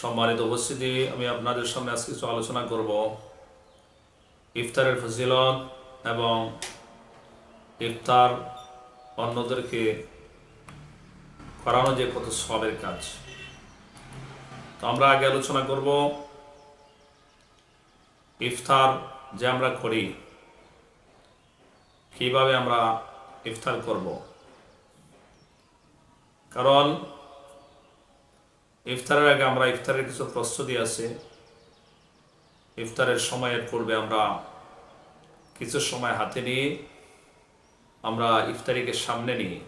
সম্মানিত উপস্থিতি, আমি আপনাদের সামনে আজকে কিছু আলোচনা করব ইফতারের ফজিলত এবং ইফতার অন্যদেরকে করানো যে কত সবের কাজ। তো আমরা আগে আলোচনা করব ইফতার যে আমরা করি, কীভাবে আমরা ইফতার করব। কারণ ইফতারের আগে আমরা ইফতারের কিছু প্রস্তুতি আছে। ইফতারের সময়ের পূর্বে আমরা কিছু সময় হাতে নিয়ে আমরা ইফতারিকে সামনে নিয়ে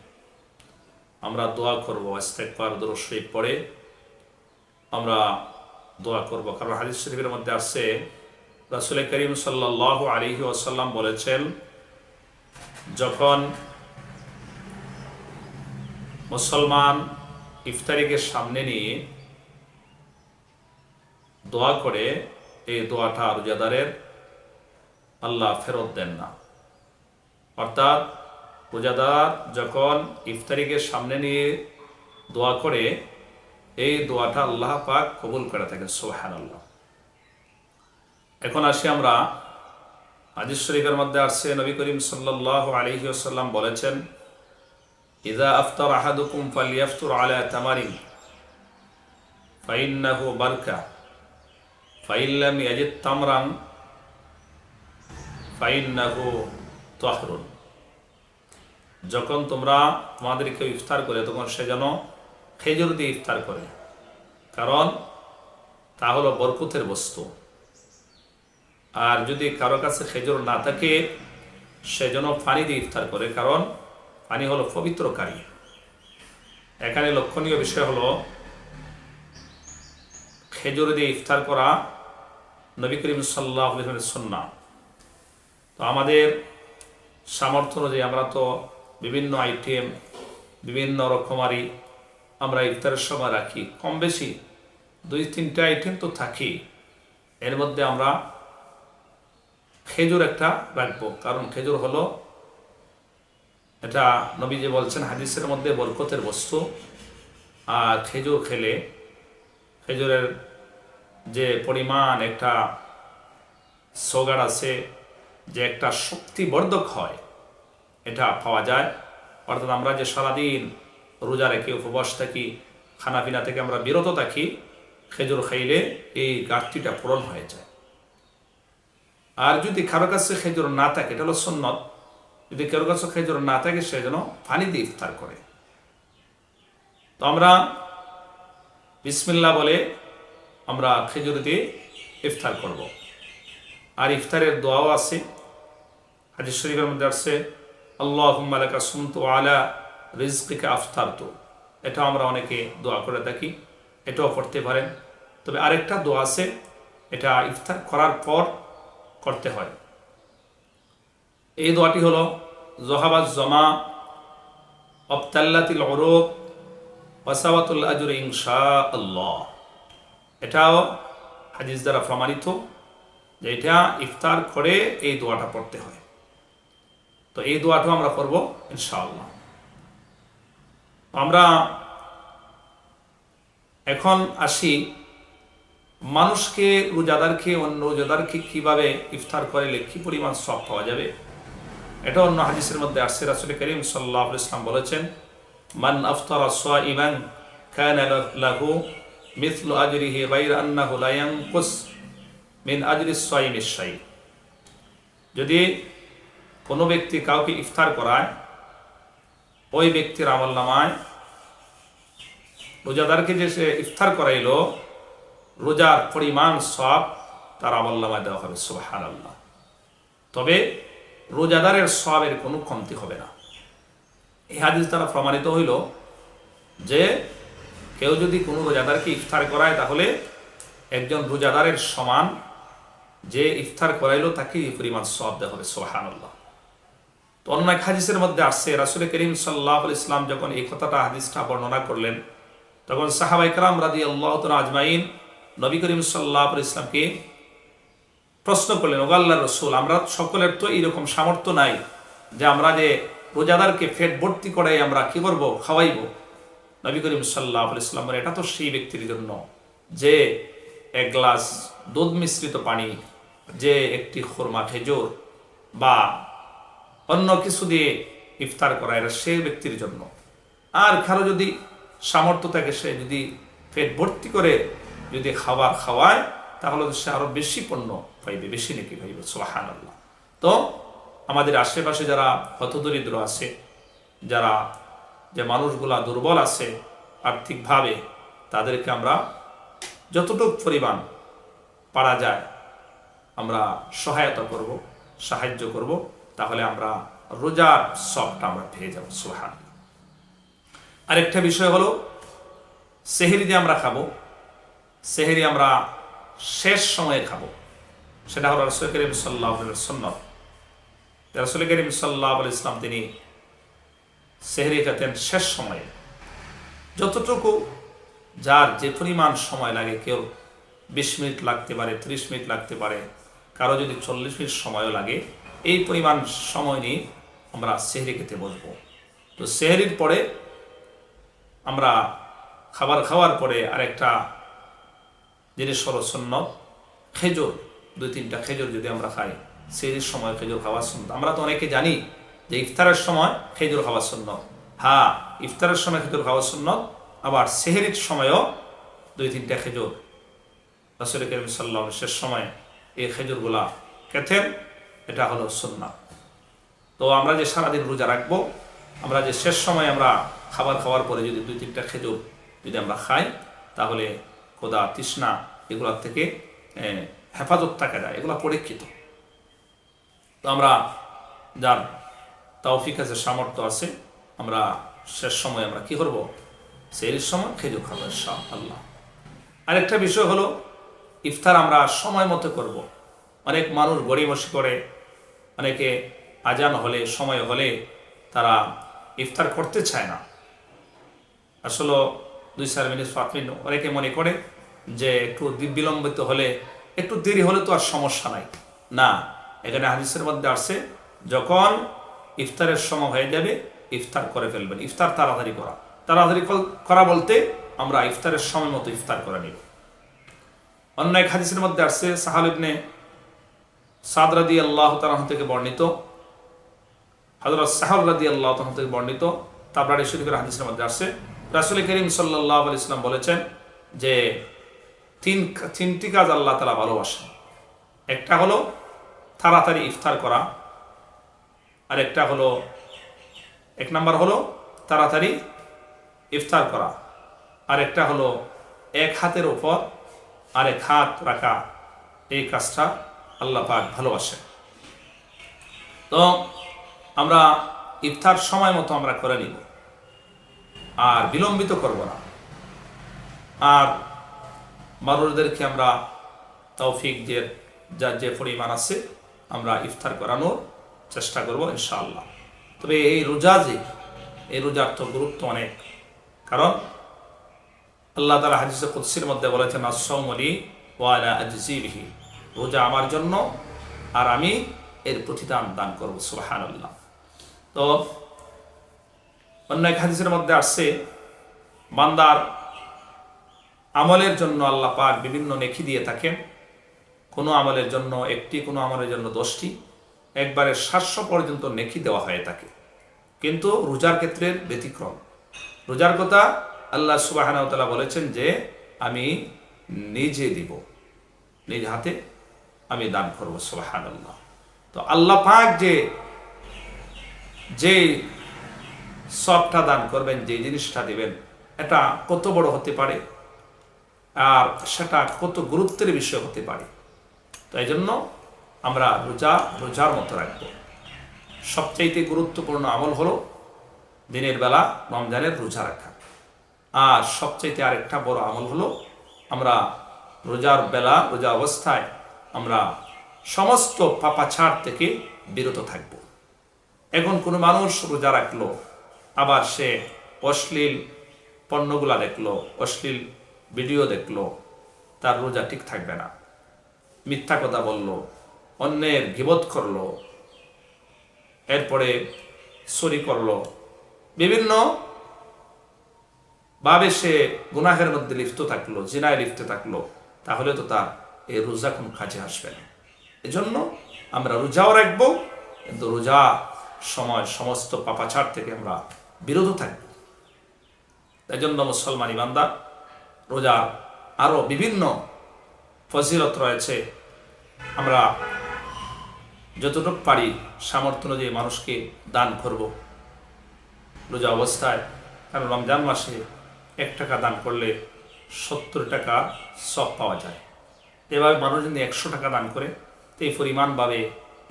আমরা দোয়া করব ইস্তেকবার দরশরীফ পড়ে আমরা দোয়া করব। কারণ হাদিস শরীফের মধ্যে আসছে রাসুল করিম সাল্লাহ আলিহি ওয়াসাল্লাম বলেছেন, যখন মুসলমান ইফতারিকে সামনে নিয়ে দোয়া করে এই দোয়াটা রোজাদারের আল্লাহ ফেরত দেন না। অর্থাৎ রোজাদার যখন ইফতারিকে সামনে নিয়ে দোয়া করে, এই দোয়াটা আল্লাহ পাক কবুল করে থাকেন সোহান আল্লাহ এখন আসি আমরা হাদিস শরীফের মধ্যে আসছে নবী করিম সাল্লাহ আলহি আসাল্লাম বলেছেন ইদা আফতার আহাদুকুম ফালিয়াফতুর আলা তামারিন ফাইন্নাহু বারকা ফাইল্লাম ইয়াজিদ তামরাং ফাইন্নাহু তহরুন যখন তোমরা তোমাদের কেউ ইফতার করে তখন সে যেন খেজুর দিয়ে ইফতার করে। কারণ তা হলো বরকুতের বস্তু। আর যদি কারও কাছে খেজুর না থাকে, সে যেন পানি দিয়ে ইফতার করে। কারণ পানি হলো পবিত্রকারী। এখানে লক্ষণীয় বিষয় হলো, খেজুর দিয়ে ইফতার করা নবী করিম সাল্লাহ সন্না তো আমাদের সামর্থ্য অনুযায়ী আমরা তো বিভিন্ন আইটেম বিভিন্ন রকমারি আমরা ইফতারের সময় রাখি। কম বেশি দুই, তিনটা আইটেম তো থাকি। এর মধ্যে আমরা খেজুর একটা রাখব। কারণ খেজুর হলো এটা নবীজি বলছেন হাদিসের মধ্যে বরকতের বস্তু। আর খেজুর খেলে, খেজুরের যে পরিমাণ একটা সোগার আছে, যে একটা শক্তিবর্ধক হয়, এটা পাওয়া যায়। অর্থাৎ আমরা যে সারাদিন রোজা রেখে, উপবাস থাকি, খানাপিনা থেকে আমরা বিরত থাকি, খেজুর খাইলে এই ঘাটতিটা পূরণ হয়ে যায়। আর যদি কারও কাছে খেজুর না থাকে, এটা হলো সন্ন্যত যদি কারও কাছে খেজুর না থাকে, সে যেন পানি দিয়ে ইফতার করে। তো আমরা বিসমিল্লা বলে আমরা খেজুর দিয়ে ইফতার করব। আর ইফতারের দোয়াও আছে। হাজির শরীফের মধ্যে আসছে আল্লাহ মালাকা সুমতু আলা রিজকিকে আফতার তো এটাও আমরা অনেকে দোয়া করে থাকি, এটাও পড়তে পারেন। তবে আরেকটা দোয়া আছে, এটা ইফতার করার পর করতে হয়। এই দোয়াটি হলো জহাবাজ জমা, অবতাল্লাতিল অরোগ ওয়াসাবাতুল আজুর ইনশা আল্লাহ এটাও হাদিস দ্বারা প্রমাণিত যে এটা ইফতার করে এই দোয়াটা পড়তে হয়। তো এই দোয়াটাও আমরা করব ইনশাআল্লাহ। আমরা এখন আসি, মানুষকে রোজাদারকে অন্য রোজাদারকে কীভাবে ইফতার করলে কি পরিমাণ সব পাওয়া যাবে? এটা অন্য হাদিসের মধ্যে আসছে, রাসুল করিম সাল্লাহ ইসলাম বলেছেন, মান আফতার ইমান খান লাহু মিথলু আজরিহি গাইর আন্নাহু লা ইয়ানকুস মিন আজরি সাইম শাই যদি কোনো ব্যক্তি কাউকে ইফতার করায়, ওই ব্যক্তির আমল নামায়, রোজাদারকে যে সে ইফতার করাইলো, রোজার পরিমাণ সব তার আমল নামায় দেওয়া হবে আল্লাহ তবে রোজাদারের সবের কোনো কমতি হবে না। এই হাদিস দ্বারা প্রমাণিত হইল যে কেউ যদি কোনো রোজাদারকে ইফতার করায়, তাহলে একজন রোজাদারের সমান যে ইফতার করাইল, তাকে এই পরিমাণ সব দেওয়া হবে সোহান আল্লাহ তো অন্য এক হাদিসের মধ্যে আসছে, রাসুল করিম সাল্লাহ ইসলাম যখন এই কথাটা, হাদিসটা বর্ণনা করলেন, তখন সাহাবাই কালাম রাজি আল্লাহ আজমাইন নবী করিম সাল্লাহ ইসলামকে প্রশ্ন করলেন ওগাল্লা রসুল, আমরা সকলের তো এইরকম সামর্থ্য নাই যে আমরা যে রোজাদারকে ফেট ভর্তি করাই আমরা কি করব, খাওয়াইব? নবী করিম সাল্লাহ ইসলাম এটা তো সেই ব্যক্তির জন্য যে এক গ্লাস দুধ মিশ্রিত পানি, যে একটি খোরমা খেজুর বা অন্য কিছু দিয়ে ইফতার করা, এটা সে ব্যক্তির জন্য। আর কারও যদি সামর্থ্য থাকে, সে যদি পেট ভর্তি করে যদি খাবার খাওয়ায়, তাহলে সে আরও বেশি পণ্য পাইবে বেশি নাকি পাইবে সোহান আল্লাহ তো আমাদের আশেপাশে যারা হতদরিদ্র আছে, যারা যে মানুষগুলা দুর্বল আছে আর্থিকভাবে, তাদেরকে আমরা যতটুকু পরিমাণ পারা যায়, আমরা সহায়তা করব, সাহায্য করব, তাহলে আমরা রোজার সবটা আমরা পেয়ে যাব সোহান আরেকটা বিষয় হলো, সেহেরি আমরা খাব, সেহেরি আমরা শেষ সময়ে খাব। সেটা হলো রসুল করিম সাল্লাহ সন্ন্যত রসুল করিম সাল্লাহ আল ইসলাম তিনি সেহরি খেতেন শেষ সময়ে। যতটুকু যার যে পরিমাণ সময় লাগে, কেউ বিশ মিনিট লাগতে পারে, ত্রিশ মিনিট লাগতে পারে, কারও যদি চল্লিশ মিনিট সময়ও লাগে, এই পরিমাণ সময় নিয়ে আমরা সেহরি খেতে বসবো। তো সেহরির পরে আমরা খাবার খাওয়ার পরে আরেকটা জিনিস হলো সন্ন্যত খেজুর। দুই তিনটা খেজুর যদি আমরা খাই সেই সময় খেজুর খাওয়া সুন্নত। আমরা তো অনেকে জানি যে ইফতারের সময় খেজুর খাওয়ার সুন্নত। হ্যাঁ ইফতারের সময় খেজুর খাওয়ার সুন্নত, আবার সেহেরির সময়ও দুই তিনটা খেজুর। রসুল করিম সাল্লাহ শেষ সময় এই খেজুরগুলা খেতেন, এটা হলো সুন্নাত। তো আমরা যে সারাদিন রোজা রাখব, আমরা যে শেষ সময় আমরা খাবার খাওয়ার পরে যদি দুই তিনটা খেজুর যদি আমরা খাই, তাহলে খোদা তৃষ্ণা এগুলোর থেকে হেফাজত থাকা যায় এগুলো পরীক্ষিত। তো আমরা যার তৌফিক আছে, সামর্থ্য আছে, আমরা শেষ সময় আমরা কি করব? সেই সময় খেজুর খাব আল্লাহ আরেকটা বিষয় হলো, ইফতার আমরা সময় মতো করব। অনেক মানুষ গড়িমসি করে, অনেকে আজান হলে, সময় হলে তারা ইফতার করতে চায় না। আসলে দুই চার মিনিট, পাঁচ মিনিট অনেকে মনে করে যে একটু বিলম্বিত হলে একটু দেরি হলে তো আর সমস্যা নাই। না, এখানে হাদিসের মধ্যে আসছে, যখন ইফতারের সময় হয়ে যাবে, ইফতার করে ফেলবেন। ইফতার তাড়াতাড়ি করা। তাড়াতাড়ি করা বলতে আমরা ইফতারের সময় মতো ইফতার করে নিব। অন্য এক হাদিসের মধ্যে আসছে সাহাল ইবনে সাদ রাদি আল্লাহ তালাহ থেকে বর্ণিত। হজরত সাহাব রাদি আল্লাহ তালাহ থেকে বর্ণিত তাবরারি শরীফের হাদিসের মধ্যে আসছে। রাসুল করিম সাল্লাহ আলি ইসলাম বলেছেন যে তিন তিনটি কাজ আল্লাহ তালা ভালোবাসেন। একটা হলো তাড়াতাড়ি ইফতার করা, আর একটা হলো, এক নাম্বার হলো তাড়াতাড়ি ইফতার করা, আর একটা হলো এক হাতের ওপর আর এক হাত রাখা, এই কাজটা আল্লাহ পাক ভালোবাসে তো আমরা ইফতার সময় মতো আমরা করে নিব, আর বিলম্বিত করব না। আর মানুষদেরকে আমরা তৌফিক যে যার যে পরিমাণ আছে, আমরা ইফতার করানোর চেষ্টা করব, ইনশাআল্লাহ। তবে এই রোজা যে, এই রোজার তো গুরুত্ব অনেক। কারণ আল্লাহ তালা হাদিসে কুদ্সির মধ্যে বলেছেন আসৌমলি ওয়ালা রোজা আমার জন্য আর আমি এর প্রতিদান দান করব সুবাহান আল্লাহ তো অন্য এক হাদিসের মধ্যে আসছে, বান্দার আমলের জন্য আল্লাহ পাক বিভিন্ন নেকি দিয়ে থাকেন। কোনো আমলের জন্য একটি, কোনো আমলের জন্য দশটি। একবারে সাতশো পর্যন্ত নেকি দেওয়া হয়ে থাকে কিন্তু রোজার ক্ষেত্রের ব্যতিক্রম। রোজার কথা আল্লাহ সুবাহানাউতালা বলেছেন যে, আমি নিজে দিব। নিজ হাতে আমি দান করব সুবাহান আল্লাহ তো আল্লাহ পাক যে যে সবটা দান করবেন যে জিনিসটা দিবেন, এটা কত বড় হতে পারে? আর সেটা কত গুরুত্বের বিষয় হতে পারে। তো এই জন্য আমরা রোজা, রোজার মতো রাখব। সবচাইতে গুরুত্বপূর্ণ আমল হলো দিনের বেলা রমজানের রোজা রাখা। আর সবচাইতে আরেকটা বড় আমল হলো আমরা রোজার বেলা, রোজা অবস্থায় আমরা সমস্ত পাপাছাড় থেকে বিরত থাকব। এখন কোনো মানুষ রোজা রাখল, আবার সে অশ্লীল পণ্যগুলা দেখল, অশ্লীল ভিডিও দেখল, তার রোজা ঠিক থাকবে না। মিথ্যা কথা বলল, অন্যের গিবত করল। এরপরে চুরি করল। বিভিন্ন ভাবে সে গুনাহের মধ্যে লিপ্ত থাকল, জিনায় লিপ্ত থাকল। তাহলে তো তার এই রোজা কোন কাজে আসবে না। এজন্য আমরা রোজাও রাখব, কিন্তু রোজা সময় সমস্ত পাপাচার থেকে আমরা বিরত থাকব। তাই জন্য মুসলমান ইমানদার রোজার আরও বিভিন্ন ফজিলত রয়েছে। আমরা যতটুকু পারি সামর্থ্য অনুযায়ী মানুষকে দান করব। রোজা অবস্থায় কারণ রমজান মাসে এক টাকা দান করলে সত্তর টাকা সব পাওয়া যায়। এভাবে মানুষ যদি একশো টাকা দান করে, তো এই পরিমাণ ভাবে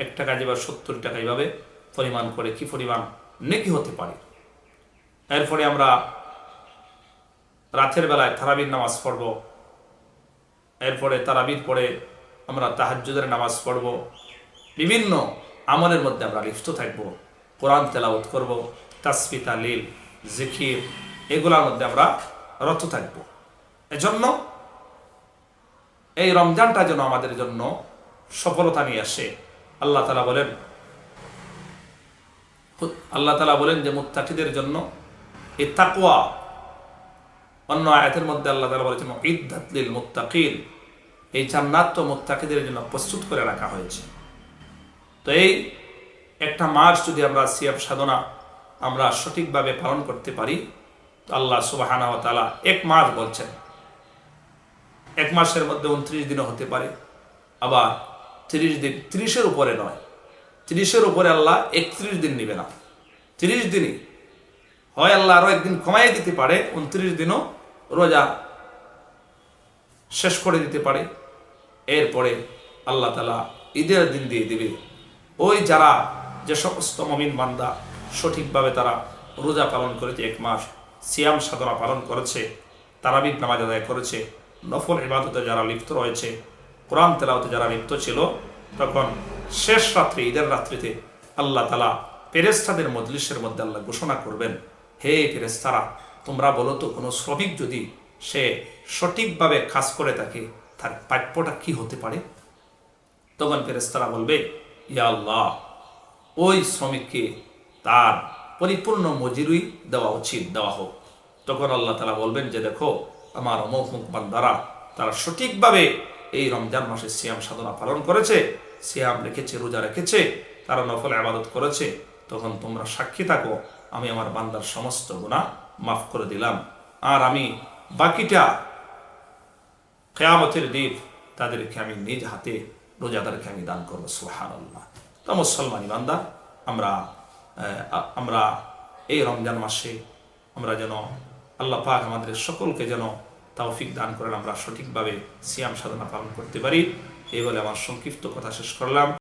এক টাকা যেভাবে সত্তর টাকা এইভাবে পরিমাণ করে কি পরিমাণ নেকি হতে পারে? এরপরে আমরা রাতের বেলায় তারাবির নামাজ পড়ব। এরপরে তারাবির পরে আমরা তাহাজ্জুদের নামাজ পড়ব। বিভিন্ন আমলের মধ্যে আমরা লিপ্ত থাকব। কোরআন তেলাওত করব তাসফি তালিল, জিকির এগুলোর মধ্যে আমরা রত থাকব। এজন্য এই রমজানটা যেন আমাদের জন্য সফলতা নিয়ে আসে। আল্লাহ তালা বলেন, আল্লাহ তালা বলেন যে, মুত্তাকিদের জন্য এই তাকুয়া অন্য আয়াতের মধ্যে আল্লাহ তালা বলেছেন ইদ্দাতলিল মুত্তাকিল এই জান্নাত তো মুত্তাকিদের জন্য প্রস্তুত করে রাখা হয়েছে। তো এই একটা মাস যদি আমরা সিয়াব সাধনা আমরা সঠিকভাবে পালন করতে পারি, তো আল্লাহ সুবাহানা তালা এক মাস বলছেন, এক মাসের মধ্যে উনত্রিশ দিনও হতে পারে, আবার তিরিশ দিন, তিরিশের উপরে নয়, তিরিশের উপরে আল্লাহ একত্রিশ দিন নিবে না। তিরিশ দিনই হয় আল্লাহ আরও একদিন কমাই দিতে পারে, উনত্রিশ দিনও রোজা শেষ করে দিতে পারে, এরপরে আল্লাহ তালা ঈদের দিন দিয়ে দিবে। ওই যারা যে সমস্ত মমিন বান্দা সঠিকভাবে তারা রোজা পালন করেছে, এক মাস সিয়াম সাধনা পালন করেছে তারাবিদ নামাজ আদায় করেছে, নফল ইবাদতে যারা লিপ্ত রয়েছে, কোরআন তেলাওতে যারা লিপ্ত ছিল, তখন শেষ রাত্রি, ঈদের রাত্রিতে আল্লাহ তালা পেরেস্তাদের মজলিসের মধ্যে আল্লাহ ঘোষণা করবেন, হে ফেরেস্তারা তোমরা বলো তো, কোনো শ্রমিক যদি সে সঠিকভাবে কাজ করে থাকে, তার প্রাপ্যটা কি হতে পারে? তখন ফেরেস্তারা বলবে, ইয়া আল্লাহ, ওই শ্রমিককে তার পরিপূর্ণ মজুরি দেওয়া উচিত, দেওয়া হোক। তখন আল্লাহ তালা বলবেন যে, দেখো, আমার অমুক বান্দারা, তারা সঠিকভাবে এই রমজান মাসে সিয়াম সাধনা পালন করেছে, সিয়াম রেখেছে, রোজা রেখেছে, তারা নফল আবাদত করেছে। তখন তোমরা সাক্ষী থাকো, আমি আমার বান্দার সমস্ত গুণা মাফ করে দিলাম। আর আমি বাকিটা কেয়ামতের দিন তাদেরকে আমি নিজ হাতে রোজাদারকে আমি দান করব সুহান আল্লাহ তো মুসলমান বান্দা, আমরা আমরা এই রমজান মাসে আমরা যেন আল্লাহ পাক আমাদের সকলকে যেন তাওফিক দান করেন, আমরা সঠিকভাবে সিয়াম সাধনা পালন করতে পারি। এই বলে আমার সংক্ষিপ্ত কথা শেষ করলাম।